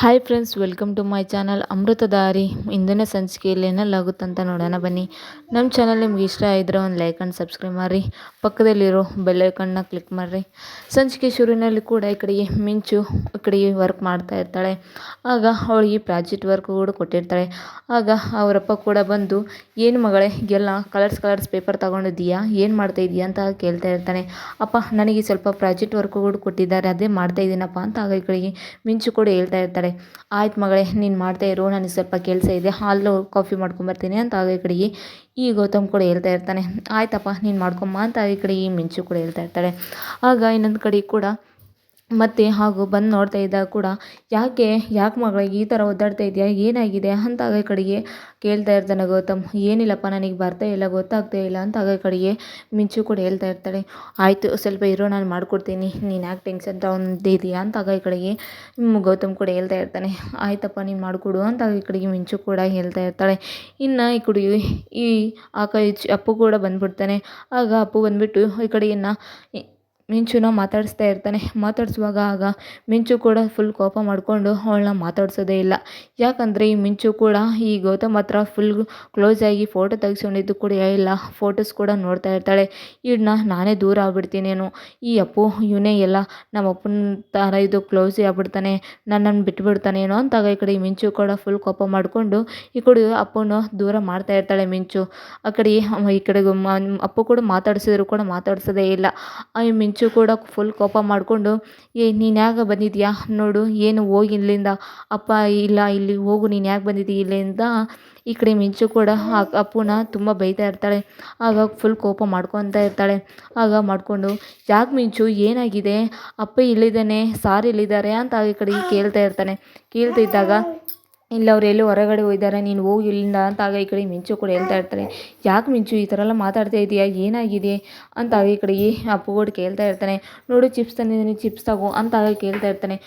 Hi friends welcome to my channel Amrutadhari ಇಂದಿನ ಸಂಚಿಕೆಯಲ್ಲಿ ಅಂತ ನೋಡೋಣ ಬನ್ನಿ. ನಮ್ಮ ಚಾನಲ್ ನಿಮ್ಗೆ ಇಷ್ಟ ಇದ್ದರೆ ಒಂದು ಲೈಕ್ ಆ್ಯಂಡ್ ಸಬ್ಸ್ಕ್ರೈಬ್ ಮಾಡಿರಿ. ಪಕ್ಕದಲ್ಲಿರೋ ಬೆಲ್ ಐಕನ್ನ ಕ್ಲಿಕ್ ಮಾಡಿರಿ. ಸಂಚಿಕೆ ಶುರುವಿನಲ್ಲಿ ಕೂಡ ಈ ಕಡೆಗೆ ಮಿಂಚು ಈ ಕಡೆಗೆ ವರ್ಕ್ ಮಾಡ್ತಾ ಇರ್ತಾಳೆ. ಆಗ ಅವಳಿಗೆ ಪ್ರಾಜೆಕ್ಟ್ ವರ್ಕ್ ಕೂಡ ಕೊಟ್ಟಿರ್ತಾಳೆ. ಆಗ ಅವರಪ್ಪ ಕೂಡ ಬಂದು, ಏನು ಮಗಳೇ ಎಲ್ಲ ಕಲರ್ಸ್ ಕಲರ್ಸ್ ಪೇಪರ್ ತೊಗೊಂಡಿದ್ದೀಯಾ? ಏನು ಮಾಡ್ತಾ ಇದೀಯಾ? ಅಂತ ಕೇಳ್ತಾ ಇರ್ತಾನೆ. ಅಪ್ಪ, ನನಗೆ ಸ್ವಲ್ಪ ಪ್ರಾಜೆಕ್ಟ್ ವರ್ಕ್ ಕೂಡ ಕೊಟ್ಟಿದ್ದಾರೆ, ಅದೇ ಮಾಡ್ತಾ ಇದ್ದೀನಪ್ಪ ಅಂತ ಆಗ ಈ ಕಡೆಗೆ ಮಿಂಚು ಕೂಡ ಹೇಳ್ತಾ ಇರ್ತಾಳೆ. ಆಯ್ತು ಮಗಳೇ, ನೀನು ಮಾಡ್ತಾ ಇರು, ನನಗೆ ಸ್ವಲ್ಪ ಕೆಲಸ ಇದೆ, ಹಾಲು ಕಾಫಿ ಮಾಡ್ಕೊಂಬರ್ತೀನಿ ಅಂತ ಆಗ ಈ ಕಡೆಗೆ ಈ ಗೌತಮ್ ಕೂಡ ಹೇಳ್ತಾ ಇರ್ತಾನೆ. ಆಯ್ತಪ್ಪ, ನೀನು ಮಾಡ್ಕೊಂಬ ಅಂತ ಈ ಕಡೆ ಈ ಮಿಂಚು ಕೂಡ ಹೇಳ್ತಾ ಇರ್ತಾಳೆ. ಆಗ ಇನ್ನೊಂದು ಕಡೆ ಕೂಡ ಮತ್ತೆ ಹಾಗೂ ಬಂದು ನೋಡ್ತಾ ಇದ್ದಾಗ ಕೂಡ, ಯಾಕೆ ಯಾಕೆ ಮಗಳಿಗೆ ಈ ಥರ ಒದ್ದಾಡ್ತಾ ಇದೆಯಾ? ಏನಾಗಿದೆ? ಅಂತ ಆಗ ಕಡೆಗೆ ಕೇಳ್ತಾ ಇರ್ತಾನೆ ಗೌತಮ್. ಏನಿಲ್ಲಪ್ಪ, ನನಗೆ ಬರ್ತಾ ಇಲ್ಲ, ಗೊತ್ತಾಗ್ತಾ ಇಲ್ಲ ಅಂತ ಆಗ ಕಡೆಗೆ ಮಿಂಚು ಕೂಡ ಹೇಳ್ತಾ ಇರ್ತಾಳೆ. ಆಯಿತು, ಸ್ವಲ್ಪ ಇರೋ, ನಾನು ಮಾಡಿಕೊಡ್ತೀನಿ. ನೀನು ಯಾಕೆ ಟೆನ್ಷನ್ ಇದೆಯಾ? ಅಂತ ಆಗ ಕಡೆಗೆ ಗೌತಮ್ ಕೂಡ ಹೇಳ್ತಾ ಇರ್ತಾನೆ. ಆಯ್ತಪ್ಪ, ನೀನು ಮಾಡಿಕೊಡು ಅಂತ ಆಗ ಕಡೆಗೆ ಮಿಂಚು ಕೂಡ ಹೇಳ್ತಾ ಇರ್ತಾಳೆ. ಇನ್ನು ಈ ಕುಡಿ, ಈ ಆಕ ಅಪ್ಪು ಕೂಡ ಬಂದ್ಬಿಡ್ತಾನೆ. ಆಗ ಅಪ್ಪು ಬಂದುಬಿಟ್ಟು ಈ ಕಡೆ ಇನ್ನು ಮಿಂಚುನ ಮಾತಾಡಿಸ್ತಾ ಇರ್ತಾನೆ. ಮಾತಾಡಿಸುವಾಗ ಆಗ ಮಿಂಚು ಕೂಡ ಫುಲ್ ಕೋಪ ಮಾಡಿಕೊಂಡು ಅವಳನ್ನ ಮಾತಾಡ್ಸೋದೇ ಇಲ್ಲ. ಯಾಕಂದರೆ ಈ ಮಿಂಚು ಕೂಡ ಈ ಗೌತಮ್ ಹತ್ರ ಫುಲ್ ಕ್ಲೋಸ್ ಆಗಿ ಫೋಟೋ ತೆಗೆಸ್ಕೊಂಡಿದ್ದು ಕೂಡ ಇಲ್ಲ. ಫೋಟೋಸ್ ಕೂಡ ನೋಡ್ತಾ ಇರ್ತಾಳೆ. ಇವನ್ನ ನಾನೇ ದೂರ ಆಗ್ಬಿಡ್ತೀನೇನು. ಈ ಅಪ್ಪು, ಇವನೇ ಎಲ್ಲ ನಮ್ಮ ಅಪ್ಪನ ಥರ ಇದು ಕ್ಲೋಸ್ ಆಗ್ಬಿಡ್ತಾನೆ. ನನ್ನನ್ನು ಬಿಟ್ಬಿಡ್ತಾನೇನೋ ಅಂತ ಆಗ ಈ ಕಡೆ ಮಿಂಚು ಕೂಡ ಫುಲ್ ಕೋಪ ಮಾಡಿಕೊಂಡು ಈ ಕಡೆ ಅಪ್ಪನ ದೂರ ಮಾಡ್ತಾ ಇರ್ತಾಳೆ ಮಿಂಚು. ಆ ಕಡೆ ಈ ಕಡೆ ಅಪ್ಪು ಕೂಡ ಮಾತಾಡಿಸಿದ್ರು ಕೂಡ ಮಾತಾಡ್ಸೋದೇ ಇಲ್ಲ. ಈ ಮಿಂಚು ಮಿಂಚು ಕೂಡ ಫುಲ್ ಕೋಪ ಮಾಡಿಕೊಂಡು, ಏ, ನೀನು ಯಾಕೆ ಬಂದಿದ್ಯಾ? ನೋಡು, ಏನು ಹೋಗಿ ಇಲ್ಲಿಂದ ಅಪ್ಪ, ಇಲ್ಲ, ಇಲ್ಲಿ ಹೋಗು, ನೀನು ಯಾಕೆ ಬಂದಿದ್ದೀಯ ಇಲ್ಲಿಂದ ಈ ಕಡೆ ಮಿಂಚು ಕೂಡ ಅಪ್ಪನ ತುಂಬ ಬೈತಾ ಇರ್ತಾಳೆ. ಆಗ ಫುಲ್ ಕೋಪ ಮಾಡ್ಕೊತಾ ಇರ್ತಾಳೆ. ಆಗ ಮಾಡಿಕೊಂಡು, ಯಾಕೆ ಮಿಂಚು? ಏನಾಗಿದೆ? ಅಪ್ಪ ಇಲ್ಲಿದ್ದಾನೆ, ಸಾರ್ ಇಲ್ಲಿದ್ದಾರೆ ಅಂತ ಈ ಕಡೆ ಕೇಳ್ತಾ ಇರ್ತಾನೆ. ಕೇಳ್ತಿದ್ದಾಗ ಇಲ್ಲ, ಅವ್ರು ಎಲ್ಲೋ ಹೊರಗಡೆ ಹೋಗಿದ್ದಾರೆ, ನೀನು ಹೋಗಿ ಇಲ್ಲಿಂದ ಅಂತ ಆಗ ಈ ಕಡೆ ಮಿಂಚು ಕೂಡ ಹೇಳ್ತಾ ಇರ್ತಾರೆ. ಯಾಕೆ ಮಿಂಚು? ಈ ಥರ ಎಲ್ಲ ಮಾತಾಡ್ತಾ ಇದೆಯಾ? ಏನಾಗಿದೆ? ಅಂತ ಆಗ ಈ ಕಡೆ ಅಪ್ಪು ಕೂಡ ಕೇಳ್ತಾ ಇರ್ತಾನೆ. ನೋಡು ಚಿಪ್ಸ್ ತಂದಿದ್ದೀನಿ ಚಿಪ್ಸ್ ತಗೋ ಅಂತ ಆಗ ಕೇಳ್ತಾ ಇರ್ತಾನೆ.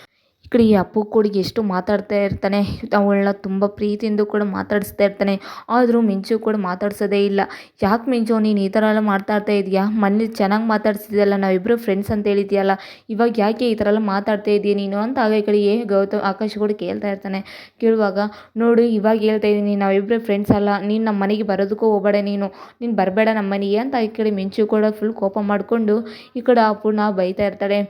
ಕಡೆ ಈ ಅಪ್ಪು ಕೂಡ ಎಷ್ಟು ಮಾತಾಡ್ತಾ ಇರ್ತಾನೆ, ಅವಳನ್ನ ತುಂಬ ಪ್ರೀತಿಯಿಂದ ಕೂಡ ಮಾತಾಡಿಸ್ತಾ ಇರ್ತಾನೆ. ಆದರೂ ಮಿಂಚು ಕೂಡ ಮಾತಾಡ್ಸೋದೇ ಇಲ್ಲ. ಯಾಕೆ ಮಿಂಚು, ನೀನು ಈ ಥರ ಎಲ್ಲ ಮಾತಾಡ್ತಾ ಇದೆಯಾ? ಮೊನ್ನೆ ಚೆನ್ನಾಗಿ ಮಾತಾಡ್ಸಿದ್ಯಲ್ಲ ನಾವಿಬ್ಬರು ಫ್ರೆಂಡ್ಸ್ ಅಂತ ಹೇಳಿದ್ಯಲ್ಲ. ಇವಾಗ ಯಾಕೆ ಈ ಥರ ಎಲ್ಲ ಮಾತಾಡ್ತಾ ಇದೀಯ ನೀನು ಅಂತ ಆಗ ಈ ಕಡೆ ಗೌತಮ್ ಆಕಾಶ್ ಕೂಡ ಕೇಳ್ತಾ ಇರ್ತಾನೆ. ಕೇಳುವಾಗ, ನೋಡು, ಇವಾಗ ಹೇಳ್ತಾ ಇದ್ದೀನಿ ನಾವಿಬ್ಬರು ಫ್ರೆಂಡ್ಸ್ ಅಲ್ಲ. ನೀನು ನಮ್ಮ ಮನೆಗೆ ಬರೋದಕ್ಕೂ ಹೋಗಬೇಡ ನೀನು. ನೀನು ಬರಬೇಡ ನಮ್ಮ ಮನೆಗೆ ಅಂತ ಈ ಕಡೆ ಮಿಂಚು ಕೂಡ ಫುಲ್ ಕೋಪ ಮಾಡಿಕೊಂಡು ಈ ಕಡೆ ಅಪ್ಪು ಬೈತಾ ಇರ್ತಾಳೆ.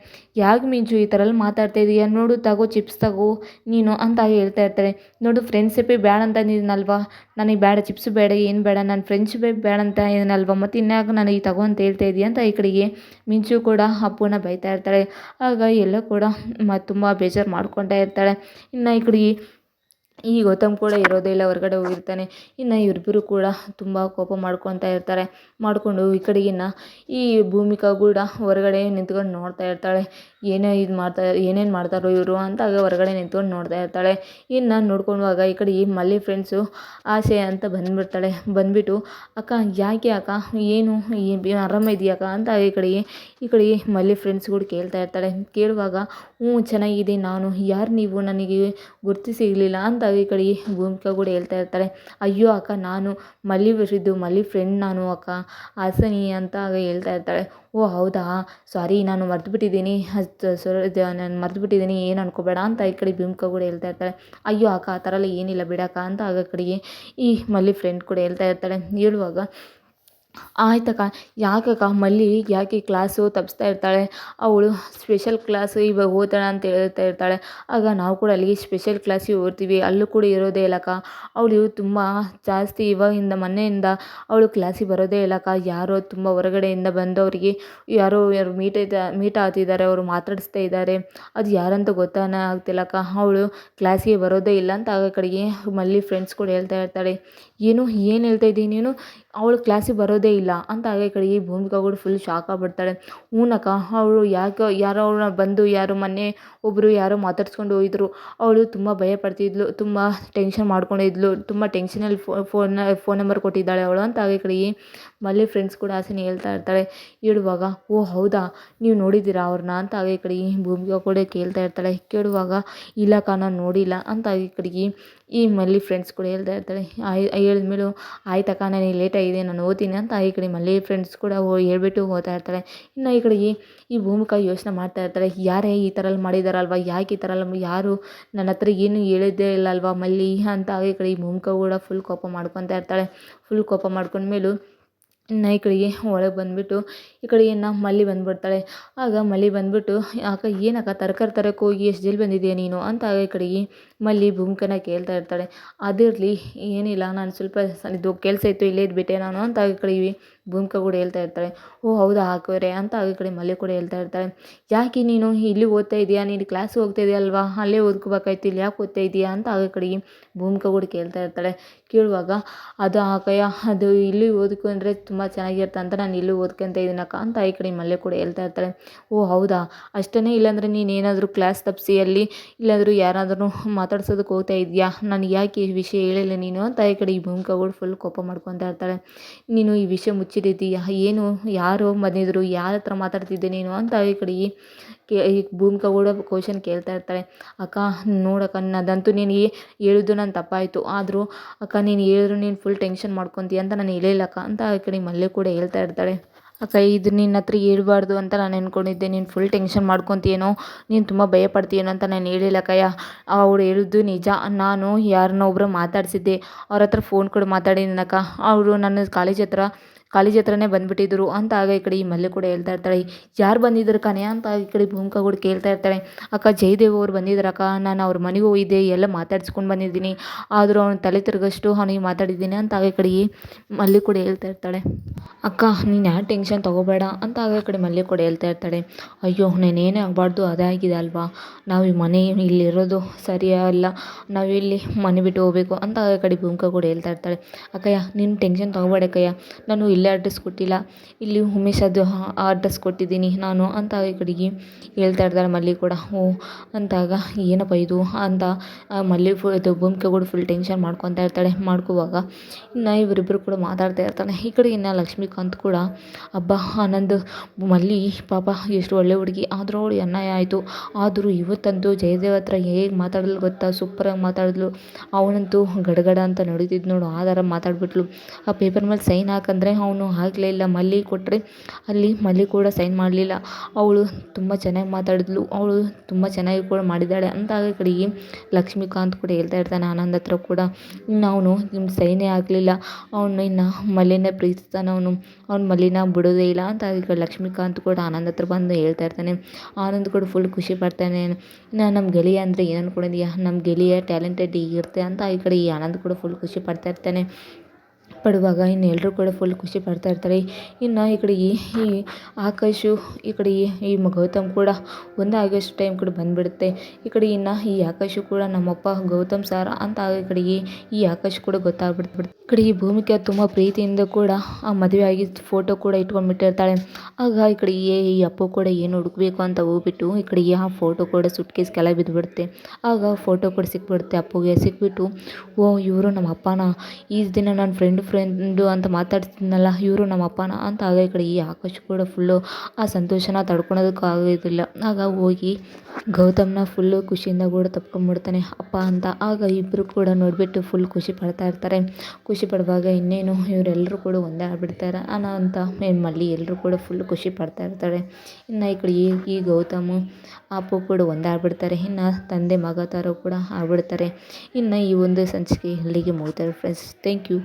ಯಾಕೆ ಮಿಂಚು ಈ ಥರ ಎಲ್ಲ ಮಾತಾಡ್ತಾ ಇದೀಯ ನೋಡು ತಗೋ ಚಿಪ್ಸ್ ತಗೋ, ನೀನು ಅಂತ ಹೇಳ್ತಾ ಇರ್ತಾರೆ. ನೋಡು ಫ್ರೆಂಡ್ಶಿಪ್ಪೇ ಬೇಡ ಅಂತ ನೀನಲ್ವ? ನನಗೆ ಬೇಡ ಚಿಪ್ಸ್ ಬೇಡ, ಏನು ಬೇಡ ನನ್ನ ಫ್ರೆಂಡ್ಶಿಪ್ಪೇ ಬೇಡ ಅಂತ ಇದನ್ನಲ್ವ ಮತ್ತು ಇನ್ಯಾಕೆ ನನಗೆ ತಗೋ ಅಂತ ಹೇಳ್ತಾ ಇದೀಯ ಅಂತ ಈ ಕಡೆಗೆ ಮಿಂಚು ಕೂಡ ಅಪ್ಪುನ ಬೈತಾ ಇರ್ತಾಳೆ. ಆಗ ಎಲ್ಲ ಕೂಡ ತುಂಬ ಬೇಜಾರು ಮಾಡ್ಕೊತಾ ಇರ್ತಾಳೆ. ಇನ್ನು ಈ ಕಡೆಗೆ ಈ ಗೌತಮ್ ಕೂಡ ಇರೋದೇ ಇಲ್ಲ, ಹೊರಗಡೆ ಹೋಗಿರ್ತಾನೆ. ಇನ್ನು ಇವರಿಬ್ಬರು ಕೂಡ ತುಂಬ ಕೋಪ ಮಾಡ್ಕೊತಾ ಇರ್ತಾರೆ. ಮಾಡಿಕೊಂಡು ಈ ಕಡೆಗಿನ್ನ ಈ ಭೂಮಿಕಾ ಕೂಡ ಹೊರಗಡೆ ನಿಂತ್ಕೊಂಡು ನೋಡ್ತಾ ಇರ್ತಾಳೆ. ಏನೇ ಇದು ಮಾಡ್ತಾ, ಏನೇನು ಮಾಡ್ತಾರೋ ಇವರು ಅಂತಾಗ ಹೊರಗಡೆ ನಿಂತ್ಕೊಂಡು ನೋಡ್ತಾ ಇರ್ತಾಳೆ. ಇನ್ನು ನೋಡ್ಕೊಳ್ಳುವಾಗ ಈ ಕಡೆ ಈ ಮಲ್ಲಿ ಫ್ರೆಂಡ್ಸು ಆಸೆ ಅಂತ ಬಂದುಬಿಡ್ತಾಳೆ. ಬಂದುಬಿಟ್ಟು, ಅಕ್ಕ, ಯಾಕೆ ಅಕ್ಕ? ಏನು? ಆರಾಮಿದೆಯಾ ಅಕ್ಕ ಅಂತ ಈ ಕಡೆಗೆ ಈ ಕಡೆಗೆ ಮಲ್ಲಿ ಫ್ರೆಂಡ್ಸ್ ಕೂಡ ಕೇಳ್ತಾ ಇರ್ತಾಳೆ. ಕೇಳುವಾಗ ಹ್ಞೂ ಚೆನ್ನಾಗಿದೆ ನಾನು. ಯಾರು ನೀವು? ನನಗೆ ಗುರುತಿಸಿರಲಿಲ್ಲ. ಅಂತ ಈ ಕಡೆಗೆ ಭೂಮಿಕಾ ಕೂಡ ಹೇಳ್ತಾ ಇರ್ತಾರೆ ಅಯ್ಯೋ ಅಕ್ಕ, ನಾನು ಮಲ್ಲಿ ಇದು ಮಲ್ಲಿ ಫ್ರೆಂಡ್ ನಾನು ಅಕ್ಕ, ಹಾಸನಿ ಅಂತ ಹೇಳ್ತಾ ಇರ್ತಾಳೆ, ಓ ಹೌದಾ? ಸಾರಿ ನಾನು ಮರೆತುಬಿಟ್ಟಿದ್ದೀನಿ ನಾನು ಮರೆತುಬಿಟ್ಟಿದ್ದೀನಿ, ಏನು ಅನ್ಕೋಬೇಡ, ಅಂತ ಈ ಕಡೆ ಭೂಮಿಕಾ ಕೂಡ ಹೇಳ್ತಾ ಇರ್ತಾಳೆ, ಅಯ್ಯೋ ಅಕ್ಕ, ಆ ಥರ ಎಲ್ಲ ಏನಿಲ್ಲ ಬಿಡಕ್ಕ, ಅಂತ ಆಗ ಕಡೆಗೆ ಈ ಮಲ್ಲಿ ಫ್ರೆಂಡ್ ಕೂಡ ಹೇಳ್ತಾ ಇರ್ತಾಳೆ, ಹೇಳುವಾಗ ಆಯ್ತಕ್ಕ, ಯಾಕಕ್ಕ ಮಲ್ಲಿ ಯಾಕೆ ಕ್ಲಾಸು ತಪ್ಪಿಸ್ತಾ ಇರ್ತಾಳೆ? ಅವಳು ಸ್ಪೆಷಲ್ ಕ್ಲಾಸು ಇವಾಗ ಓದೋಣ ಅಂತ ಹೇಳ್ತಾ ಇರ್ತಾಳೆ. ಆಗ ನಾವು ಕೂಡ ಅಲ್ಲಿಗೆ ಸ್ಪೆಷಲ್ ಕ್ಲಾಸಿಗೆ ಹೋಗ್ತೀವಿ ಅಲ್ಲೂ ಕೂಡ ಇರೋದೇ ಇಲ್ಲಕ್ಕ. ಅವಳು ತುಂಬ ಜಾಸ್ತಿ ಇವಾಗಿಂದ ಮೊನ್ನೆಯಿಂದ ಅವಳು ಕ್ಲಾಸಿಗೆ ಬರೋದೇ ಇಲ್ಲಕ್ಕ. ಯಾರೋ ತುಂಬ ಹೊರಗಡೆಯಿಂದ ಬಂದವರಿಗೆ ಯಾರೋ ಯಾರು ಮೀಟ್ ಮೀಟ್ ಆಗ್ತಿದ್ದಾರೆ. ಅವರು ಮಾತಾಡಿಸ್ತಾ ಇದ್ದಾರೆ. ಅದು ಯಾರಂತ ಗೊತ್ತಾನ ಆಗ್ತಿಲ್ಲಕ್ಕ. ಅವಳು ಕ್ಲಾಸಿಗೆ ಬರೋದೇ ಇಲ್ಲ ಅಂತ ಆಗ ಕಡೆಗೆ ಮಲ್ಲಿ ಫ್ರೆಂಡ್ಸ್ ಕೂಡ ಹೇಳ್ತಾ ಇರ್ತಾಳೆ. ಏನು ಏನು ಹೇಳ್ತಾ ಇದ್ದೀನಿ ನೀನು? ಅವಳು ಕ್ಲಾಸಿಗೆ ಬರೋದೇ ಇಲ್ಲ. ಅಂತ ಹಾಗೆ ಕಡೆಗೆ ಭೂಮಿಕಾ ಕೂಡ ಫುಲ್ ಶಾಕ್ ಆಗ್ಬಿಡ್ತಾಳೆ. ಹ್ಞೂನಕ್ಕ ಅವಳು ಯಾಕೆ, ಯಾರೋ ಅವ್ಳನ್ನ ಬಂದು, ಯಾರೋ ಮೊನ್ನೆ ಒಬ್ಬರು ಯಾರೋ ಮಾತಾಡ್ಸ್ಕೊಂಡು ಹೋಗಿದ್ರು. ಅವಳು ತುಂಬ ಭಯ ಪಡ್ತಿದ್ಲು, ತುಂಬ ಟೆನ್ಷನ್ ಮಾಡ್ಕೊಂಡಿದ್ಲು, ತುಂಬ ಟೆನ್ಷನಲ್ಲಿ ಫೋನ್ ಫೋನ್ ನಂಬರ್ ಕೊಟ್ಟಿದ್ದಾಳೆ ಅವಳು ಅಂತ ಹಾಗೆ ಕಡೆಗೆ ಮಲ್ಲಿ ಫ್ರೆಂಡ್ಸ್ ಕೂಡ ಆಸೆನೇ ಹೇಳ್ತಾ ಇರ್ತಾಳೆ. ಹೇಳುವಾಗ ಓ ಹೌದಾ? ನೀವು ನೋಡಿದ್ದೀರಾ ಅವ್ರನ್ನ ಅಂತ ಆಗ ಈ ಕಡೆಗೆ ಭೂಮಿಕಾ ಕೂಡ ಕೇಳ್ತಾ ಇರ್ತಾಳೆ. ಕೇಳುವಾಗ, ಇಲ್ಲ ನಾನು ನೋಡಿಲ್ಲ ಅಂತ ಈ ಕಡೆಗೆ ಈ ಮಲ್ಲಿ ಫ್ರೆಂಡ್ಸ್ ಕೂಡ ಹೇಳ್ತಾ ಇರ್ತಾಳೆ. ಹೇಳಿದ್ಮೇಲೆ ಆಯ್ತಕ್ಕ ನನಗೆ ಲೇಟ್ ಆಗಿದೆ, ನಾನು ಓದ್ತೀನಿ ಅಂತ ಈ ಕಡೆ ಮಲ್ಲಿ ಫ್ರೆಂಡ್ಸ್ ಕೂಡ ಹೇಳ್ಬಿಟ್ಟು ಹೋಗ್ತಾ ಇರ್ತಾಳೆ. ಇನ್ನು ಈ ಕಡೆಗೆ ಈ ಭೂಮಿಕಾ ಯೋಚನೆ ಮಾಡ್ತಾ ಇರ್ತಾಳೆ. ಯಾರೇ ಈ ಥರ ಮಾಡಿದಾರಲ್ವ? ಯಾಕೆ ಈ ಥರ ಯಾರು ನನ್ನ ಹತ್ರ ಏನು ಹೇಳಿದ್ದೇ ಇಲ್ಲ ಅಲ್ವಾ ಮಲ್ಲಿ? ಅಂತ ಈ ಕಡೆ ಈ ಭೂಮಿಕಾ ಕೂಡ ಫುಲ್ ಕೋಪ ಮಾಡ್ಕೊತಾ ಇರ್ತಾಳೆ. ಫುಲ್ ಕೋಪ ಮಾಡ್ಕೊಂಡ್ಮೇಲೂ ಇನ್ನು ಈ ಕಡೆಗೆ ಒಳಗೆ ಬಂದುಬಿಟ್ಟು ಈ ಕಡೆಗೆ ನಮ್ಮ ಮಲ್ಲಿ ಬಂದುಬಿಡ್ತಾಳೆ. ಆಗ ಮಲ್ಲಿ ಬಂದುಬಿಟ್ಟು ಅಕ್ಕ ಏನಕ್ಕ ತರಕಾರಿ ತರಕ್ಕೆ ಹೋಗಿ ಎಷ್ಟು ಜಲ್ದಿ ಬಂದಿದ್ದೀಯ ನೀನು? ಅಂತ ಈ ಕಡೆಗೆ ಮಲ್ಲಿ ಭೂಮಿಕನ ಕೇಳ್ತಾ ಇರ್ತಾಳೆ. ಅದಿರಲಿ, ಏನಿಲ್ಲ, ನಾನು ಸ್ವಲ್ಪ ಇದು ಕೆಲಸ ಇತ್ತು, ಇಲ್ಲೇ ಇದ್ಬಿಟ್ಟೆ ನಾನು. ಅಂತ ಈ ಕಡೆ ಭೂಮಿಕಾ ಕೂಡ ಹೇಳ್ತಾ ಇರ್ತಾಳೆ, ಓ ಹೌದಾ ಹಾಕೋರೆ ಅಂತ ಆ ಕಡೆ ಮಲ್ಲಿ ಕೂಡ ಹೇಳ್ತಾ ಇರ್ತಾಳೆ. ಯಾಕೆ ನೀನು ಇಲ್ಲಿ ಓದ್ತಾ ಇದೆಯಾ? ನೀನು ಕ್ಲಾಸ್ ಹೋಗ್ತಾ ಇದೆಯಲ್ವಾ? ಅಲ್ಲೇ ಓದ್ಕೋಬೇಕಾಯ್ತು, ಇಲ್ಲಿ ಯಾಕೆ ಓದ್ತಾ ಇದೆಯಾ? ಅಂತ ಆಗ ಕಡೆಗೆ ಭೂಮಿಕಾ ಕೂಡ ಕೇಳ್ತಾ ಇರ್ತಾಳೆ. ಕೇಳುವಾಗ, ಅದು ಆಕಯ್ಯ, ಅದು ಇಲ್ಲಿ ಓದ್ಕೊಂಡ್ರೆ ತುಂಬ ಚೆನ್ನಾಗಿರುತ್ತೆ ಅಂತ ನಾನು ಇಲ್ಲಿ ಓದ್ಕೊಂತ ಇದ್ದೀನಕ್ಕ ಅಂತ ಈ ಕಡೆ ಮಲ್ಲೆ ಕೂಡ ಹೇಳ್ತಾ ಇರ್ತಾಳೆ. ಓ ಹೌದಾ? ಅಷ್ಟೇ ಇಲ್ಲಾಂದರೆ ನೀನು ಏನಾದರೂ ಕ್ಲಾಸ್ ತಪ್ಪಿಸಿ ಅಲ್ಲಿ, ಇಲ್ಲಾದರೂ ಯಾರಾದರೂ ಮಾತಾಡ್ಸೋದಕ್ಕೆ ಹೋಗ್ತಾ ಇದೆಯಾ? ನನಗೆ ಯಾಕೆ ಈ ವಿಷಯ ಹೇಳಿಲ್ಲ ನೀನು? ಅಂತ ಈ ಕಡೆ ಈ ಭೂಮಿಕಾ ಕೂಡ ಫುಲ್ ಕೋಪ ಮಾಡ್ಕೊತಾ ಇರ್ತಾಳೆ. ನೀನು ಈ ವಿಷಯ ಮುಚ್ಚಿಟ್ಟಿದ್ದೀಯಾ ಏನು, ಯಾರು ಬಂದಿದ್ರು ಯಾರ ಹತ್ರ ಮಾತಾಡ್ತಿದ್ದೆ ನೀನು ಅಂತ ಈ ಕಡೆ ಕೇ, ಈ ಭೂಮಿಕಾ ಕೂಡ ಕ್ವಶನ್ ಕೇಳ್ತಾ ಇರ್ತಾಳೆ. ಅಕ್ಕ ನೋಡಕ್ಕ ನಾನಂತೂ ನೀನು ಹೇಳಿದ್ದು ನನ್ನ ತಪ್ಪಾಯಿತು. ಆದರೂ, ಅಕ್ಕ, ನೀನು ಹೇಳಿದ್ರು ನೀನು ಫುಲ್ ಟೆನ್ಷನ್ ಮಾಡ್ಕೊತೀಯ ಅಂತ ನಾನು ಹೇಳಿಲ್ಲ ಅಕ್ಕ ಅಂತ ಈ ಕಡೆ ಮಲ್ಲೆ ಕೂಡ ಹೇಳ್ತಾ ಇರ್ತಾಳೆ. ಅಕ್ಕ, ಇದು ನಿನ್ನ ಹತ್ರ ಹೇಳ್ಬಾರ್ದು ಅಂತ ನಾನು ಅಂದ್ಕೊಂಡಿದ್ದೆ ನೀನು ಫುಲ್ ಟೆನ್ಷನ್ ಮಾಡ್ಕೊತೀಯೇನೋ, ನೀನು ತುಂಬ ಭಯಪಡ್ತೀಯೇನೋ ಅಂತ ನಾನು ಹೇಳಿಲ್ಲ ಕಯ್ಯ ಅವ್ರು ಹೇಳಿದ್ದು ನಿಜ. ನಾನು ಯಾರನ್ನೋ ಒಬ್ಬರು ಮಾತಾಡಿಸಿದ್ದೆ. ಅವ್ರ ಹತ್ರ ಫೋನ್ ಕೂಡ ಮಾತಾಡಿದ್ದೀನಕ್ಕ ಅವರು ನನ್ನ ಕಾಲೇಜ್ ಹತ್ರ ಕಾಲೇಜ್ ಹತ್ರನೇ ಬಂದುಬಿಟ್ಟಿದ್ರು ಅಂತ ಆಗ ಈ ಕಡೆ ಈ ಮಲ್ಲೆ ಕೂಡ ಹೇಳ್ತಾ ಇರ್ತಾಳೆ. ಯಾರು ಬಂದಿದ್ರು ಕಣೆ ಅಂತ ಈ ಕಡೆ ಭೂಮಿಕಾ ಕೂಡ ಕೇಳ್ತಾ ಇರ್ತಾಳೆ. ಅಕ್ಕ ಜಯದೇವ್ ಅವ್ರು ಬಂದಿದ್ರಕ್ಕ ನಾನು ಅವ್ರ ಮನೆಗೆ ಹೋಗಿದ್ದೆ, ಎಲ್ಲ ಮಾತಾಡ್ಸ್ಕೊಂಡು ಬಂದಿದ್ದೀನಿ. ಆದರೂ ಅವ್ನು ತಲೆ ತಿರುಗಷ್ಟು ಅವನಿಗೆ ಮಾತಾಡಿದ್ದೀನಿ ಅಂತ ಆಗ ಈ ಕಡೆ ಕೂಡ ಹೇಳ್ತಾ ಇರ್ತಾಳೆ. ಅಕ್ಕ, ನೀನು ಯಾರು ಟೆನ್ಷನ್ ತೊಗೋಬೇಡ ಅಂತ ಆಗ ಈ ಕಡೆ ಮಲ್ಲಿ ಕೂಡ ಹೇಳ್ತಾ ಇರ್ತಾಳೆ. ಅಯ್ಯೋ, ನಾನೇನೇ ಆಗಬಾರ್ದು, ಅದೇ ಆಗಿದೆ ಅಲ್ವಾ? ನಾವು ಈ ಮನೆ ಇಲ್ಲಿರೋದು ಸರಿಯಲ್ಲ ನಾವು ಇಲ್ಲಿ ಮನೆ ಬಿಟ್ಟು ಹೋಗಬೇಕು ಅಂತ ಆ ಕಡೆ ಭೂಮಿಕಾ ಕೂಡ ಹೇಳ್ತಾ ಇರ್ತಾಳೆ. ಅಕ್ಕಯ್ಯ, ನೀನು ಟೆನ್ಷನ್ ತೊಗೋಬೇಡ ಅಕ್ಕಯ್ಯ. ನಾನು ಅಡ್ರೆಸ್ ಕೊಟ್ಟಿಲ್ಲ. ಇಲ್ಲಿ ಉಮೇಶದ್ದು ಅಡ್ರೆಸ್ ಕೊಟ್ಟಿದ್ದೀನಿ. ನಾನು ಅಂತ ಈ ಕಡೆಗೆ ಹೇಳ್ತಾ ಇರ್ತಾರೆ ಮಲ್ಲಿ ಕೂಡ. ಹ್ಞೂ ಅಂತಾಗ ಏನಪ್ಪ ಇದು ಅಂತ. ಮಲ್ಲಿ ಫು ಇದು ಭೂಮಿಕೆ ಕೂಡ ಫುಲ್ ಟೆನ್ಷನ್ ಮಾಡ್ಕೊತಾ ಇರ್ತಾಳೆ. ಮಾಡ್ಕೋವಾಗ ಇನ್ನು ಇವರಿಬ್ಬರು ಕೂಡ ಮಾತಾಡ್ತಾ ಇರ್ತಾನೆ ಈ ಕಡೆ ಇನ್ನು ಲಕ್ಷ್ಮೀಕಾಂತ್ ಕೂಡ ಹಬ್ಬ ಆನಂದ್ ಮಲ್ಲಿ ಪಾಪ ಎಷ್ಟು ಒಳ್ಳೆ ಹುಡುಗಿ. ಆದರೂ ಅವಳು ಅನ್ಯಾಯ ಆಯಿತು. ಆದರೂ ಇವತ್ತಂತೂ ಜಯದೇವ್ ಹತ್ರ ಹೇಗೆ ಮಾತಾಡಲು ಗೊತ್ತಾ? ಸೂಪರಾಗಿ ಮಾತಾಡಿದ್ಲು. ಅವನಂತೂ ಗಡಗಡ ಅಂತ ನಡೀತಿದ್ದು ನೋಡು. ಆ ಥರ ಮಾತಾಡ್ಬಿಟ್ಲು. ಆ ಪೇಪರ್ ಮೇಲೆ ಸೈನ್ ಹಾಕಂದ್ರೆ ಅವನು ಹಾಕಲೇ ಇಲ್ಲ, ಮಲ್ಲಿ ಕೊಟ್ಟರೆ ಅಲ್ಲಿ ಮಲ್ಲಿ ಕೂಡ ಸೈನ್ ಮಾಡಲಿಲ್ಲ. ಅವಳು ತುಂಬ ಚೆನ್ನಾಗಿ ಮಾತಾಡಿದ್ಲು. ಅವಳು ತುಂಬ ಚೆನ್ನಾಗಿ ಕೂಡ ಮಾಡಿದ್ದಾಳೆ. ಅಂತ ಆಗ ಕಡೆಗೆ ಲಕ್ಷ್ಮೀಕಾಂತ್ ಕೂಡ ಹೇಳ್ತಾ ಇರ್ತಾನೆ ಆನಂದ್ ಹತ್ರ ಕೂಡ ಇನ್ನು ಅವನು ನಿಮ್ಮ ಸೈನೇ ಆಗಲಿಲ್ಲ. ಅವನು ಇನ್ನು ಮಲ್ಲಿನ ಪ್ರೀತಿಸ್ತಾನೆ ಅವನು. ಅವ್ನು ಮಲ್ಲಿನ ಬಿಡೋದೇ ಇಲ್ಲ. ಅಂತ ಈಗ ಲಕ್ಷ್ಮೀಕಾಂತ್ ಕೂಡ ಆನಂದ್ ಹತ್ರ ಬಂದು ಹೇಳ್ತಾ ಇರ್ತಾನೆ. ಆನಂದ್ ಕೂಡ ಫುಲ್ ಖುಷಿ ಪಡ್ತಾನೆ. ನಾನು ನಮ್ಮ ಗೆಳೆಯ ಅಂದರೆ ಏನು ಅನ್ಕೊಂಡಿದ್ಯಾ? ನಮ್ಮ ಗೆಳೆಯ ಟ್ಯಾಲೆಂಟೆಡ್ ಇರುತ್ತೆ ಅಂತ ಈ ಕಡೆ ಈ ಆನಂದ್ ಕೂಡ ಫುಲ್ ಖುಷಿ ಪಡ್ತಾ ಪಡುವಾಗ ಇನ್ನು ಎಲ್ಲರೂ ಕೂಡ ಫುಲ್ ಖುಷಿ ಪಡ್ತಾ ಇರ್ತಾರೆ. ಇನ್ನು ಈ ಕಡೆ ಈ ಆಕಾಶು, ಈ ಕಡೆ ಈ ಗೌತಮ್ ಕೂಡ ಒಂದೇ ಆಗಸ್ಟ್ ಟೈಮ್ ಕೂಡ ಬಂದುಬಿಡುತ್ತೆ. ಈ ಕಡೆ ಇನ್ನು ಈ ಆಕಾಶು ಕೂಡ ನಮ್ಮಪ್ಪ ಗೌತಮ್ ಸಾರ ಅಂತ ಈ ಕಡೆಗೆ ಈ ಆಕಾಶ್ ಕೂಡ ಗೊತ್ತಾಗ್ಬಿಡ್ತು. ಈ ಕಡೆ ಈ ಭೂಮಿಕೆ ತುಂಬ ಪ್ರೀತಿಯಿಂದ ಕೂಡ ಆ ಮದುವೆ ಆಗಿ ಫೋಟೋ ಕೂಡ ಇಟ್ಕೊಂಡ್ಬಿಟ್ಟಿರ್ತಾಳೆ. ಆಗ ಈ ಕಡೆ ಈ ಅಪ್ಪು ಕೂಡ ಏನು ಹುಡುಕ್ಬೇಕು ಅಂತ ಹೋಗ್ಬಿಟ್ಟು ಈ ಕಡೆ ಆ ಫೋಟೋ ಕೂಡ ಸುಟ್ಕೇಸ್ ಕೆಳಗೆ ಬಿದ್ದುಬಿಡುತ್ತೆ ಆಗ ಫೋಟೋ ಕೂಡ ಸಿಕ್ಬಿಡುತ್ತೆ ಅಪ್ಪುಗೆ. ಸಿಕ್ಬಿಟ್ಟು, ಓ, ಇವರು ನಮ್ಮ ಅಪ್ಪನ ಈ ದಿನ ನನ್ನ ಫ್ರೆಂಡ್ ಫ್ರೆಂಡು ಅಂತ ಮಾತಾಡ್ತಿದ್ನಲ್ಲ, ಇವರು ನಮ್ಮ ಅಪ್ಪನ ಅಂತ ಆಗ ಈ ಕಡೆ ಈ ಆಕಾಶ್ ಕೂಡ ಫುಲ್ಲು ಆ ಸಂತೋಷನ ತಡ್ಕೊಳೋದಕ್ಕೂ ಆಗೋದಿಲ್ಲ. ಆಗ ಹೋಗಿ ಗೌತಮ್ನ ಫುಲ್ಲು ಖುಷಿಯಿಂದ ಕೂಡ ತಪ್ಕೊಂಡ್ಬಿಡ್ತಾನೆ ಅಪ್ಪ ಅಂತ. ಆಗ ಇಬ್ಬರು ಕೂಡ ನೋಡಿಬಿಟ್ಟು ಫುಲ್ ಖುಷಿ ಪಡ್ತಾ ಇರ್ತಾರೆ. ಖುಷಿ ಪಡುವಾಗ ಇನ್ನೇನು ಇವರೆಲ್ಲರೂ ಕೂಡ ಒಂದೇ ಆಗಿಬಿಡ್ತಾರೆ. ಅನ್ನೋ ಅಂತ ಮಲ್ಲಿ ಎಲ್ಲರೂ ಕೂಡ ಫುಲ್ ಖುಷಿ ಪಡ್ತಾ ಇರ್ತಾರೆ. ಇನ್ನು ಈ ಕಡೆ ಈ ಗೌತಮ್, ಅಪ್ಪು ಕೂಡ ಒಂದೇ ಆಗಿಬಿಡ್ತಾರೆ. ಇನ್ನು ತಂದೆ, ಮಗ ಥರ ಕೂಡ ಆಗ್ಬಿಡ್ತಾರೆ. ಇನ್ನು ಈ ಒಂದು ಸಂಚಿಕೆ ಇಲ್ಲಿಗೆ ಮುಗಿತಾರೆ ಫ್ರೆಂಡ್ಸ್ ಥ್ಯಾಂಕ್ ಯು